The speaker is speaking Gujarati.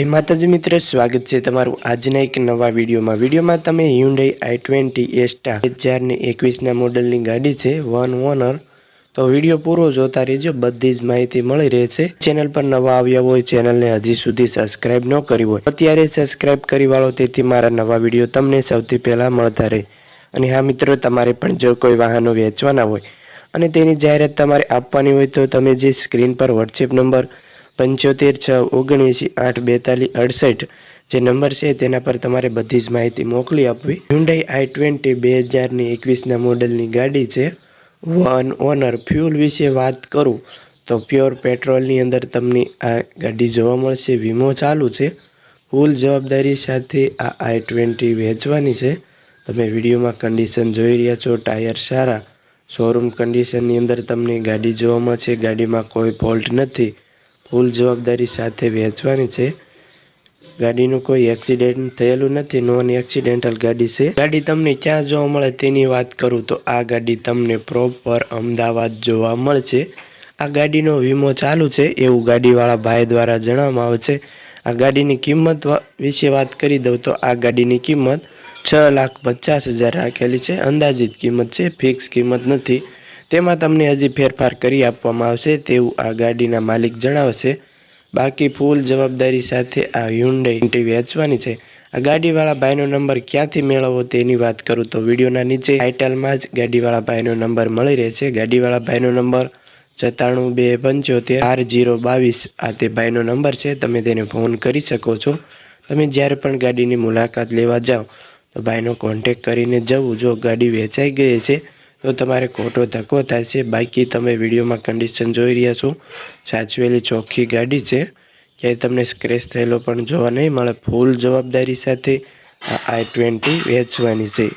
એ માતાજી મિત્ર, સ્વાગત છે તમારું આજના એક નવા વિડીયોમાં. વિડીયોમાં તમે હ્યુન્ડાઈ આઈ ટ્વેન્ટી એસ્ટા હજાર ને એકવીસના મોડલની ગાડી છે વન ઓનર તો વીડિયો પૂરો જોતા રહેજો, બધી જ માહિતી મળી રહેશે. ચેનલ પર નવા આવ્યા હોય, ચેનલને હજી સુધી સબસ્ક્રાઇબ ન કરી હોય અત્યારે સબસ્ક્રાઇબ કરી વાળો, તેથી મારા નવા વીડિયો તમને સૌથી પહેલાં મળતા રહે. અને હા મિત્રો, તમારે પણ જો કોઈ વાહનો વેચવાના હોય અને તેની જાહેરાત તમારે આપવાની હોય, તો તમે જે સ્ક્રીન પર વોટ્સએપ નંબર પંચોતેર છ ઓગણએંસી આઠ બેતાલીસ અડસઠ જે નંબર છે તેના પર તમારે બધી જ માહિતી મોકલી આપવી. હ્યુન્ડાઈ આઈ ટ્વેન્ટી બે હજારની એકવીસના મોડલની ગાડી છે. વન ઓનર ફ્યુલ વિશે વાત કરું તો પ્યોર પેટ્રોલની અંદર તમને આ ગાડી જોવા મળશે. વીમો ચાલુ છે. ફૂલ જવાબદારી સાથે આ આઈ ટ્વેન્ટી વેચવાની છે. તમે વિડીયોમાં કન્ડિશન જોઈ રહ્યા છો. ટાયર સારા. શોરૂમ કન્ડિશનની અંદર તમને ગાડી જોવા મળશે. ગાડીમાં કોઈ ફોલ્ટ નથી. ફૂલ જવાબદારી સાથે વેચવાની છે. ગાડીનું કોઈ એક્સિડન્ટ થયેલું નથી. નોન એક્સિડેન્ટલ ગાડી છે. ગાડી તમને ક્યાં જોવા મળે તેની વાત કરું તો આ ગાડી તમને પ્રોપર અમદાવાદ જોવા મળશે. આ ગાડીનો વીમો ચાલુ છે. એવું ગાડીવાળા ભાઈ દ્વારા જણાવવામાં આવે છે. આ ગાડીની કિંમત વિશે વાત કરી દઉં તો આ ગાડીની કિંમત છ લાખ પચાસ હજાર રાખેલી છે. અંદાજિત કિંમત છે. ફિક્સ કિંમત નથી. તેમાં તમને હજી ફેરફાર કરી આપવામાં આવશે તેવું આ ગાડીના માલિક જણાવશે. બાકી ફૂલ જવાબદારી સાથે આ હ્યુન્ડાઈ વેચવાની છે. આ ગાડીવાળા ભાઈનો નંબર ક્યાંથી મેળવવો તેની વાત કરું તો વિડીયોના નીચે ટાઇટલમાં જ ગાડીવાળા ભાઈનો નંબર મળી રહે છે ગાડીવાળા ભાઈનો નંબર સત્તાણું બે પંચોતેર આર જીરો બાવીસ આ તે ભાઈનો નંબર છે. તમે તેને ફોન કરી શકો છો. તમે જ્યારે પણ ગાડીની મુલાકાત લેવા જાઓ તો ભાઈનો કોન્ટેક કરીને જવું જો ગાડી વેચાઈ ગઈ છે. તો તમારે ખોટો ધક્કો છે બાકી તમે વિડીયોમાં કન્ડિશન જોઈ રહ્યા છો. સાચવેલી ચોખ્ખી ગાડી છે. ક્યાંય તમને સ્ક્રેચ થયેલો પણ જોવા નહીં મળે. ફૂલ જવાબદારી સાથે આ આઈ ટ્વેન્ટી વેચવાની છે.